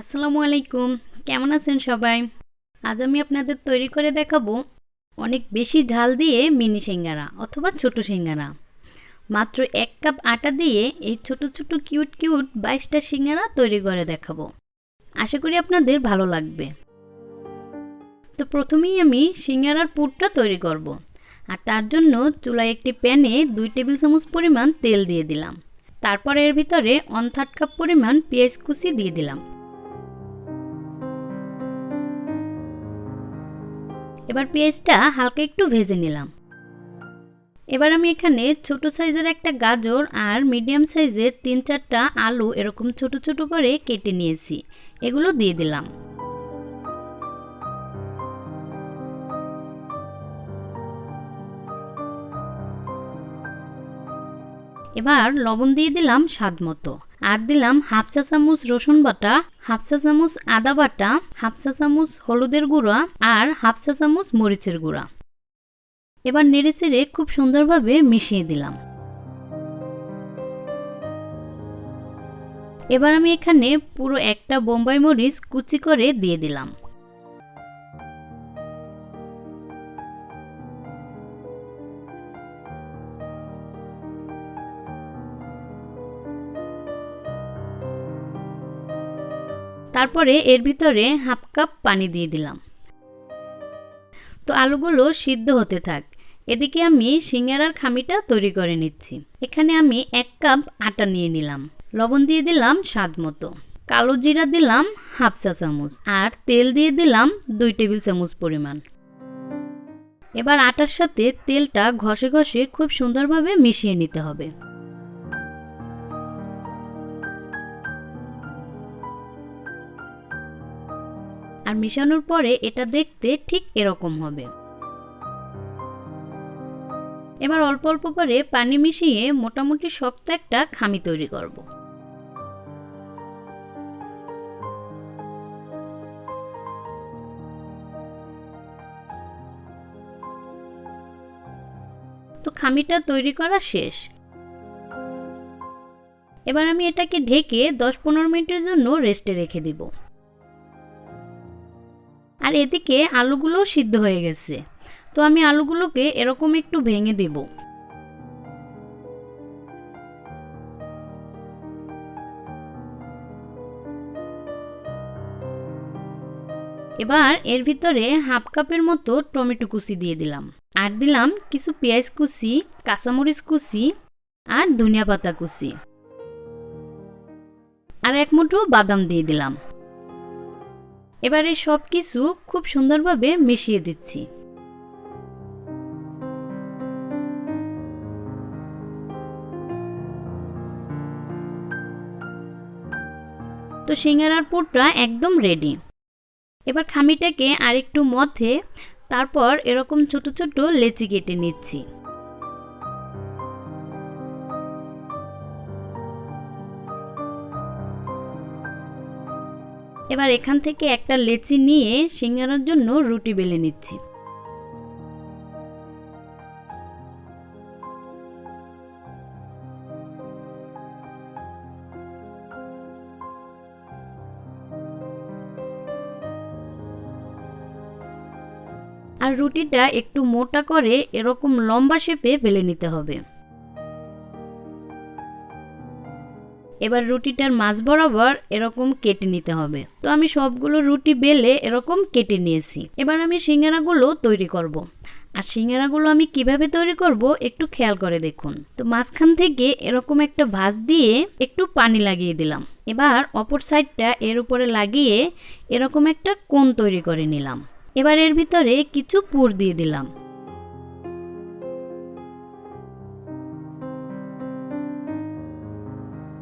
আসসালামু আলাইকুম। কেমন আছেন সবাই? আজ আমি আপনাদের তৈরি করে দেখাবো অনেক বেশি ঝাল দিয়ে মিনি সিঙ্গারা অথবা ছোট সিঙ্গারা। মাত্র এক কাপ আটা দিয়ে এই ছোট ছোট কিউট কিউট বাইশটা সিঙ্গারা তৈরি করে দেখাবো। আশা করি আপনাদের ভালো লাগবে। তো প্রথমেই আমি সিঙ্গারার পুরটা তৈরি করব। আর তার জন্য চুলায় একটি প্যানে দুই টেবিল চামচ পরিমাণ তেল দিয়ে দিলাম। তারপর এর ভিতরে অন থার্ড কাপ পরিমাণ পেঁয়াজ কুচি দিয়ে দিলাম। এবার পেঁয়াজটা হালকা একটু ভেজে নিলাম। এবার আমি এখানে ছোট সাইজের একটা গাজর আর মিডিয়াম সাইজের তিন চারটা আলু এরকম ছোট ছোট করে কেটে নিয়েছি। এগুলো দিয়ে দিলাম। এবার লবণ দিয়ে দিলাম স্বাদ মতো। আর দিলাম হাফ চা চামচ রসুন বাটা হাফ চা চামচ আদা বাটা হাফ চা চামচ হলুদের গুঁড়া আর হাফ চা চামচ মরিচের গুঁড়া। এবার নেড়ে চেড়ে খুব সুন্দরভাবে মিশিয়ে দিলাম। এবার আমি এখানে পুরো একটা বোম্বাই মরিচ কুচি করে দিয়ে দিলাম। তারপরে এর ভিতরে হাফ কাপ পানি দিয়ে দিলাম। তো আলুগুলো সিদ্ধ হতে থাক। এদিকে আমি সিঙ্গারার খামিটা তৈরি করে নিচ্ছি। এখানে আমি এক কাপ আটা নিয়ে নিলাম। লবণ দিয়ে দিলাম স্বাদ মতো। কালো জিরা দিলাম হাফ চা চামচ। আর তেল দিয়ে দিলাম দুই টেবিল চামচ পরিমাণ। এবার আটার সাথে তেলটা ঘষে ঘষে খুব সুন্দরভাবে মিশিয়ে নিতে হবে। আর মিশানোর পরে এটা দেখতে ঠিক এরকম হবে। এবার অল্প অল্প করে পানি মিশিয়ে মোটামুটি শক্ত একটা খামি তৈরি করব। তো খামিটা তৈরি করা শেষ। এবার আমি এটাকে ঢেকে দশ পনেরো মিনিটের জন্য রেস্টে রেখে দিব। আর এদিকে আলুগুলো সিদ্ধ হয়ে গেছে। তো আমি আলুগুলোকে এরকম একটু ভেঙে দেব। এবার এর ভিতরে হাফ কাপের মতো টমেটো কুচি দিয়ে দিলাম। আর দিলাম কিছু পেঁয়াজ কুচি, কাঁচামরিচ কুচি আর ধনিয়া পাতা কুচি। আর এক মুঠো বাদাম দিয়ে দিলাম। এবারে সব কিছু খুব সুন্দরভাবে মিশিয়ে দিচ্ছি। তো সিঙ্গারার পুরটা একদম রেডি এবার খামিটাকে আরেকটু মধ্যে, তারপর এরকম ছোট ছোট লেচি কেটে নিচ্ছি। এবার এখান থেকে একটা লেচি নিয়ে সিঙ্গারার জন্য রুটি বেলে নিচ্ছি। আর রুটিটা একটু মোটা করে এরকম লম্বা শেপে বেলে নিতে হবে। এবার রুটিটার মাছ বরাবর এরকম কেটে নিতে হবে। তো আমি সবগুলো রুটি বেলে এরকম কেটে নিয়েছি। এবার আমি সিঙ্গারাগুলো তৈরি করব। আর সিঙ্গারাগুলো আমি কীভাবে তৈরি করব একটু খেয়াল করে দেখুন। তো মাঝখান থেকে এরকম একটা ভাঁজ দিয়ে একটু পানি লাগিয়ে দিলাম। এবার অপর সাইডটা এর উপরে লাগিয়ে এরকম একটা কোণ তৈরি করে নিলাম। এবার এর ভিতরে কিছু পুর দিয়ে দিলাম।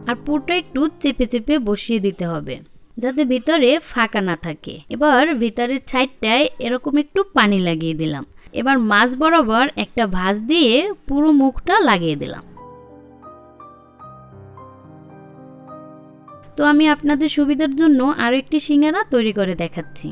আর পুরটা একটু চেপে চেপে বসিয়ে দিতে হবে, যাতে ভিতরে ফাঁকা না থাকে। এবার ভিতরের সাইডটায় এরকম একটু পানি লাগিয়ে দিলাম। এবার মাছ বরাবর একটা ভাঁজ দিয়ে পুরো মুখটা লাগিয়ে দিলাম। তো আমি আপনাদের সুবিধার জন্য আরও একটি সিঙ্গারা তৈরি করে দেখাচ্ছি।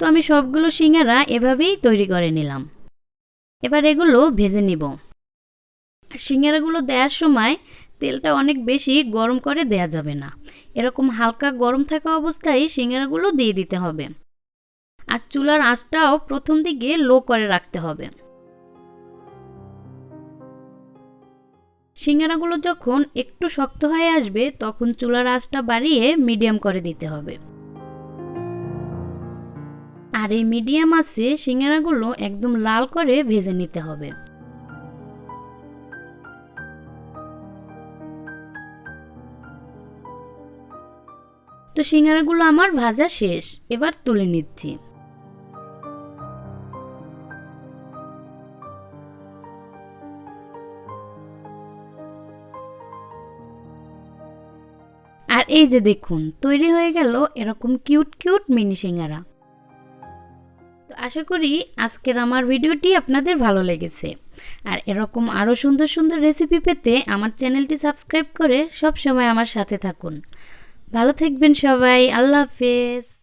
তো আমি সবগুলো সিঙ্গারা এভাবেই তৈরি করে নিলাম। এবার এগুলো ভেজে নিব। সিঙ্গারাগুলো দেওয়ার সময় তেলটা অনেক বেশি গরম করে দেয়া যাবে না। এরকম হালকা গরম থাকা অবস্থায় সিঙ্গারাগুলো দিয়ে দিতে হবে। আর চুলার আঁচটাও প্রথম দিকে লো করে রাখতে হবে। সিঙ্গারাগুলো যখন একটু শক্ত হয়ে আসবে, তখন চুলার আঁচটা বাড়িয়ে মিডিয়াম করে দিতে হবে। আর এই মিডিয়াম আছে, সিঙ্গারাগুলো একদম লাল করে ভেজে নিতে হবে। তো সিঙ্গারাগুলো আমার ভাজা শেষ, এবার তুলে নিচ্ছি। আর এই যে দেখুন, তৈরি হয়ে গেল এরকম কিউট কিউট মিনি সিঙ্গারা। আশা করি আজকের আমার ভিডিওটি আপনাদের ভালো লেগেছে। আর এরকম আরও সুন্দর সুন্দর রেসিপি পেতে আমার চ্যানেলটি সাবস্ক্রাইব করে সব সময় আমার সাথে থাকুন। ভালো থাকবেন সবাই, আল্লাহ হাফেজ।